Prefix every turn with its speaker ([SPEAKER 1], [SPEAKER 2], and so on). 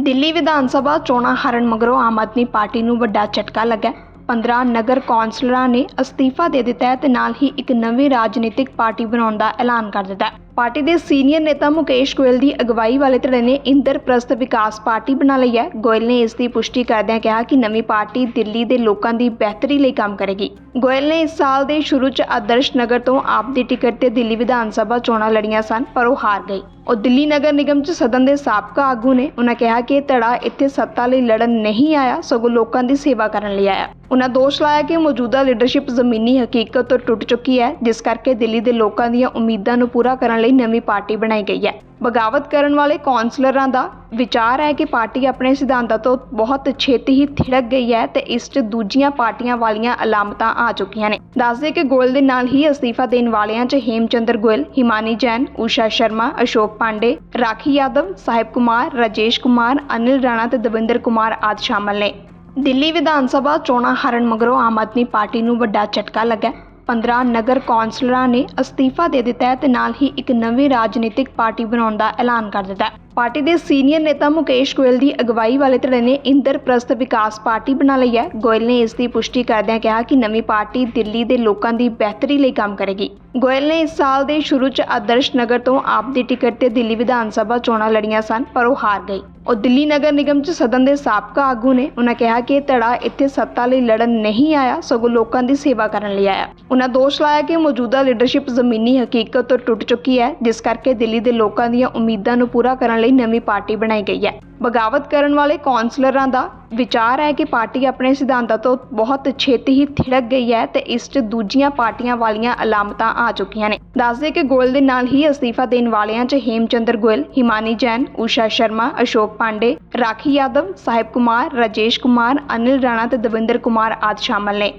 [SPEAKER 1] ਦਿੱਲੀ ਵਿਧਾਨ ਸਭਾ ਚੋਣਾਂ ਹਾਰਨ ਮਗਰੋਂ ਆਮ ਆਦਮੀ ਪਾਰਟੀ ਨੂੰ ਵੱਡਾ ਝਟਕਾ ਲੱਗਾ 15 ਨਗਰ ਕੌਂਸਲਰਾਂ ਨੇ ਅਸਤੀਫਾ ਦੇ ਦਿੱਤਾ ਹੈ ਤੇ ਨਾਲ ਹੀ ਇੱਕ ਨਵੀਂ ਰਾਜਨੀਤਿਕ ਪਾਰਟੀ ਬਣਾਉਣ ਦਾ ਐਲਾਨ ਕਰ ਦਿੱਤਾ ਪਾਰਟੀ ਦੇ ਸੀਨੀਅਰ ਨੇਤਾ ਮੁਕੇਸ਼ ਗੋਇਲ ਦੀ ਅਗਵਾਈ ਵਾਲੇ ਧੜੇ ਨੇ ਇੰਦਰਪ੍ਰਸਤ ਵਿਕਾਸ ਪਾਰਟੀ ਬਣਾ ਲਈ ਹੈ। ਗੋਇਲ ਨੇ ਇਸ ਦੀ ਪੁਸ਼ਟੀ ਕਰਦਿਆਂ ਕਿਹਾ ਕਿ ਨਵੀਂ ਪਾਰਟੀ ਦਿੱਲੀ ਦੇ ਲੋਕਾਂ ਦੀ ਬਿਹਤਰੀ ਲਈ ਕੰਮ ਕਰੇਗੀ। ਗੋਇਲ ਨੇ ਇਸ ਸਾਲ ਦੇ ਸ਼ੁਰੂ 'ਚ ਆਦਰਸ਼ ਨਗਰ ਤੋਂ ਆਪ ਦੀ ਟਿਕਟ ਤੇ ਦਿੱਲੀ ਵਿਧਾਨ ਸਭਾ ਚੋਣਾਂ ਲੜੀਆਂ ਸਨ, ਪਰ ਉਹ ਹਾਰ ਗਈ ਉਹ ਦਿੱਲੀ ਨਗਰ ਨਿਗਮ 'ਚ ਸਦਨ ਦੇ ਸਾਬਕਾ ਆਗੂ ਨੇ ਉਹਨਾਂ ਕਿਹਾ ਕਿ ਇਹ ਧੜਾ ਇੱਥੇ ਸੱਤਾ ਲਈ ਲੜਨ ਨਹੀਂ ਆਇਆ, ਸਗੋਂ ਲੋਕਾਂ ਦੀ ਸੇਵਾ ਕਰਨ ਲਈ ਆਇਆ। ਉਹਨਾਂ ਦੋਸ਼ ਲਾਇਆ ਕਿ ਮੌਜੂਦਾ ਲੀਡਰਸ਼ਿਪ ਜ਼ਮੀਨੀ ਹਕੀਕਤ ਤੋਂ ਟੁੱਟ ਚੁੱਕੀ ਹੈ, ਜਿਸ ਕਰਕੇ ਦਿੱਲੀ ਦੇ ਲੋਕਾਂ ਦੀਆਂ ਉਮੀਦਾਂ ਨੂੰ ਪੂਰਾ ਕਰਨ ਲਈ ਨਵੀਂ ਪਾਰਟੀ ਬਣਾਈ ਗਈ ਹੈ। ਬਗਾਵਤ ਕਰਨ ਵਾਲੇ ਕੌਂਸਲਰਾਂ ਦਾ ਵਿਚਾਰ ਹੈ ਕਿ ਪਾਰਟੀ ਆਪਣੇ ਸਿਧਾਂਤਾਂ ਤੋਂ ਬਹੁਤ ਛੇਤੀ ਹੀ ਥਿੜਕ ਗਈ ਹੈ ਤੇ ਇਸ 'ਚ ਦੂਜੀਆਂ ਪਾਰਟੀਆਂ ਵਾਲੀਆਂ ਅਲਾਮਤਾਂ ਆ ਚੁੱਕੀਆਂ ਨੇ। ਦੱਸਦੇ ਕਿ ਗੋਇਲ ਦੇ ਨਾਲ ਹੀ ਅਸਤੀਫਾ ਦੇਣ ਵਾਲਿਆਂ 'ਚ ਹੇਮਚੰਦਰ ਗੋਇਲ, ਹਿਮਾਨੀ ਜੈਨ, ਊਸ਼ਾ ਸ਼ਰਮਾ, ਅਸ਼ੋਕ ਪਾਂਡੇ, ਰਾਖੀ ਯਾਦਵ, ਸਾਹਿਬ ਕੁਮਾਰ, ਰਾਜੇਸ਼ ਕੁਮਾਰ, ਅਨਿਲ ਰਾਣਾ ਤੇ ਦਵਿੰਦਰ ਕੁਮਾਰ ਆਦਿ ਸ਼ਾਮਲ ਨੇ। ਦਿੱਲੀ ਵਿਧਾਨ ਸਭਾ ਚੋਣਾਂ ਹਾਰਨ ਮਗਰੋਂ ਆਮ ਆਦਮੀ ਪਾਰਟੀ ਨੂੰ ਵੱਡਾ ਝਟਕਾ ਲੱਗਾ 15 ਨਗਰ ਕੌਂਸਲਰਾਂ ਨੇ ਅਸਤੀਫਾ ਦੇ ਦਿੱਤਾ ਹੈ ਤੇ ਨਾਲ ਹੀ ਇੱਕ ਨਵੀਂ ਰਾਜਨੀਤਿਕ ਪਾਰਟੀ ਬਣਾਉਣ ਦਾ ਐਲਾਨ ਕਰ ਦਿੱਤਾ ਪਾਰਟੀ ਦੇ ਸੀਨੀਅਰ ਨੇਤਾ ਮੁਕੇਸ਼ ਗੋਇਲ ਦੀ ਅਗਵਾਈ ਵਾਲੇ ਧੜੇ ਨੇ ਇੰਦਰਪ੍ਰਸਤ ਵਿਕਾਸ ਪਾਰਟੀ ਬਣਾ ਲਈ ਹੈ। ਗੋਇਲ ਨੇ ਇਸ ਦੀ ਪੁਸ਼ਟੀ ਕਰਦਿਆਂ ਕਿਹਾ ਕਿ ਨਵੀਂ ਪਾਰਟੀ ਦਿੱਲੀ ਦੇ ਲੋਕਾਂ ਦੀ ਬਿਹਤਰੀ ਲਈ ਕੰਮ ਕਰੇਗੀ। ਗੋਇਲ ਨੇ ਇਸ ਸਾਲ ਦੇ ਸ਼ੁਰੂ 'ਚ ਆਦਰਸ਼ ਨਗਰ ਤੋਂ ਆਪ ਦੀ ਟਿਕਟ ਤੇ ਦਿੱਲੀ ਵਿਧਾਨ ਸਭਾ ਚੋਣਾਂ ਲੜੀਆਂ ਸਨ, ਪਰ ਉਹ ਹਾਰ ਗਈ। ਉਹ ਦਿੱਲੀ ਨਗਰ ਨਿਗਮ 'ਚ ਸਦਨ ਦੇ ਸਾਬਕਾ ਆਗੂ ਨੇ ਉਹਨਾਂ ਕਿਹਾ ਕਿ ਇਹ ਧੜਾ ਇੱਥੇ ਸੱਤਾ ਲਈ ਲੜਨ ਨਹੀਂ ਆਇਆ, ਸਗੋਂ ਲੋਕਾਂ ਦੀ ਸੇਵਾ ਕਰਨ ਲਈ ਆਇਆ। ਉਹਨਾਂ ਦੋਸ਼ ਲਾਇਆ ਕਿ ਮੌਜੂਦਾ ਲੀਡਰਸ਼ਿਪ ਜ਼ਮੀਨੀ ਹਕੀਕਤ ਤੋਂ ਟੁੱਟ ਚੁੱਕੀ ਹੈ, ਜਿਸ ਕਰਕੇ ਦਿੱਲੀ ਦੇ ਲੋਕਾਂ ਦੀਆਂ ਉਮੀਦਾਂ ਨੂੰ ਪੂਰਾ ਕਰਨ ਲਈ ਨਵੀਂ ਪਾਰਟੀ ਬਣਾਈ ਗਈ ਹੈ। ਬਗਾਵਤ ਕਰਨ ਵਾਲੇ ਕੌਂਸਲਰਾਂ ਦਾ ਵਿਚਾਰ ਹੈ ਕਿ ਪਾਰਟੀ ਆਪਣੇ ਸਿਧਾਂਤਾਂ ਤੋਂ ਬਹੁਤ ਛੇਤੀ ਹੀ ਥਿੜਕ ਗਈ ਹੈ ਤੇ ਇਸ 'ਚ ਦੂਜੀਆਂ ਪਾਰਟੀਆਂ ਵਾਲੀਆਂ ਅਲਾਮਤਾਂ ਆ ਚੁੱਕੀਆਂ ਨੇ। ਦੱਸਦੇ ਕਿ ਗੋਇਲ ਦੇ ਨਾਲ ਹੀ ਅਸਤੀਫਾ ਦੇਣ ਵਾਲਿਆਂ 'ਚ ਹੇਮਚੰਦਰ ਗੋਇਲ, ਹਿਮਾਨੀ ਜੈਨ, ਊਸ਼ਾ ਸ਼ਰਮਾ, ਅਸ਼ੋਕ ਪਾਂਡੇ, ਰਾਖੀ ਯਾਦਵ, ਸਾਹਿਬ ਕੁਮਾਰ, ਰਾਜੇਸ਼ ਕੁਮਾਰ, ਅਨਿਲ ਰਾਣਾ ਤੇ ਦਵਿੰਦਰ ਕੁਮਾਰ ਆਦਿ ਸ਼ਾਮਲ ਨੇ।